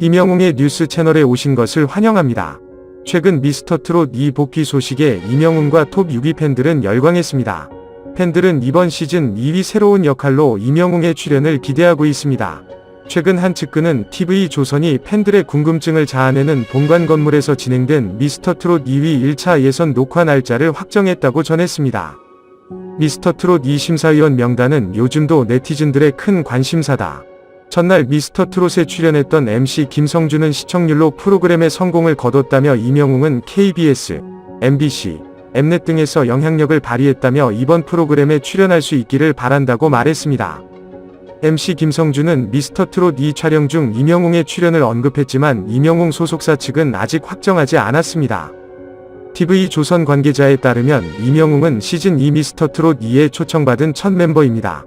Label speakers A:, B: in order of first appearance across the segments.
A: 이명웅의 뉴스 채널에 오신 것을 환영합니다. 최근 미스터 트롯 2 복귀 소식에 이명웅과 톱 6위 팬들은 열광했습니다. 팬들은 이번 시즌 2위 새로운 역할로 이명웅의 출연을 기대하고 있습니다. 최근 한 측근은 TV 조선이 팬들의 궁금증을 자아내는 본관 건물에서 진행된 미스터 트롯 2위 1차 예선 녹화 날짜를 확정했다고 전했습니다. 미스터 트롯 2 심사위원 명단은 요즘도 네티즌들의 큰 관심사다. 첫날 미스터 트롯에 출연했던 MC 김성준은 시청률로 프로그램의 성공을 거뒀다며 이명웅은 KBS, MBC, 엠넷 등에서 영향력을 발휘했다며 이번 프로그램에 출연할 수 있기를 바란다고 말했습니다. MC 김성준은 미스터 트롯 2 촬영 중 이명웅의 출연을 언급했지만 이명웅 소속사 측은 아직 확정하지 않았습니다. TV 조선 관계자에 따르면 이명웅은 시즌 2 미스터 트롯 2에 초청받은 첫 멤버입니다.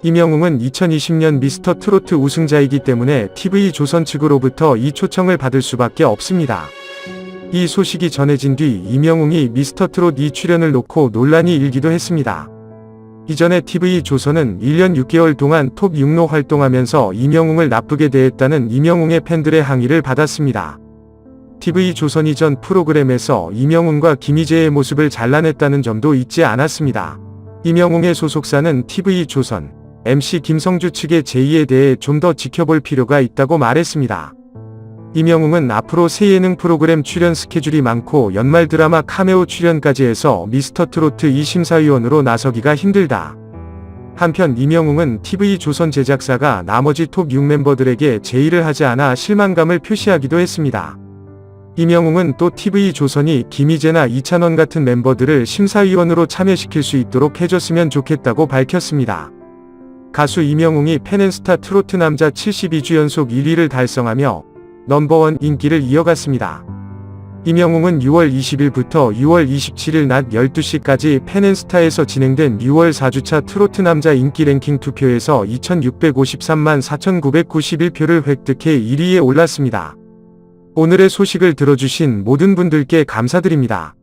A: 이명웅은 2020년 미스터 트로트 우승자이기 때문에 TV 조선 측으로부터 이 초청을 받을 수밖에 없습니다. 이 소식이 전해진 뒤 이명웅이 미스터 트롯 2 출연을 놓고 논란이 일기도 했습니다. 이전에 TV 조선은 1년 6개월 동안 톱 6로 활동하면서 이명웅을 나쁘게 대했다는 이명웅의 팬들의 항의를 받았습니다. TV 조선 이전 프로그램에서 이명웅과 김희재의 모습을 잘라냈다는 점도 잊지 않았습니다. 이명웅의 소속사는 TV 조선, MC 김성주 측의 제의에 대해 좀 더 지켜볼 필요가 있다고 말했습니다. 이명웅은 앞으로 새 예능 프로그램 출연 스케줄이 많고 연말 드라마 카메오 출연까지 해서 미스터 트로트 2 심사위원으로 나서기가 힘들다. 한편 이명웅은 TV 조선 제작사가 나머지 톱 6 멤버들에게 제의를 하지 않아 실망감을 표시하기도 했습니다. 이명웅은 또 TV 조선이 김희재나 이찬원 같은 멤버들을 심사위원으로 참여시킬 수 있도록 해줬으면 좋겠다고 밝혔습니다. 가수 이명웅이 펜앤스타 트로트 남자 72주 연속 1위를 달성하며 넘버원 인기를 이어갔습니다. 이명웅은 6월 20일부터 6월 27일 낮 12시까지 펜앤스타에서 진행된 6월 4주차 트로트 남자 인기 랭킹 투표에서 2653만 4991표를 획득해 1위에 올랐습니다. 오늘의 소식을 들어주신 모든 분들께 감사드립니다.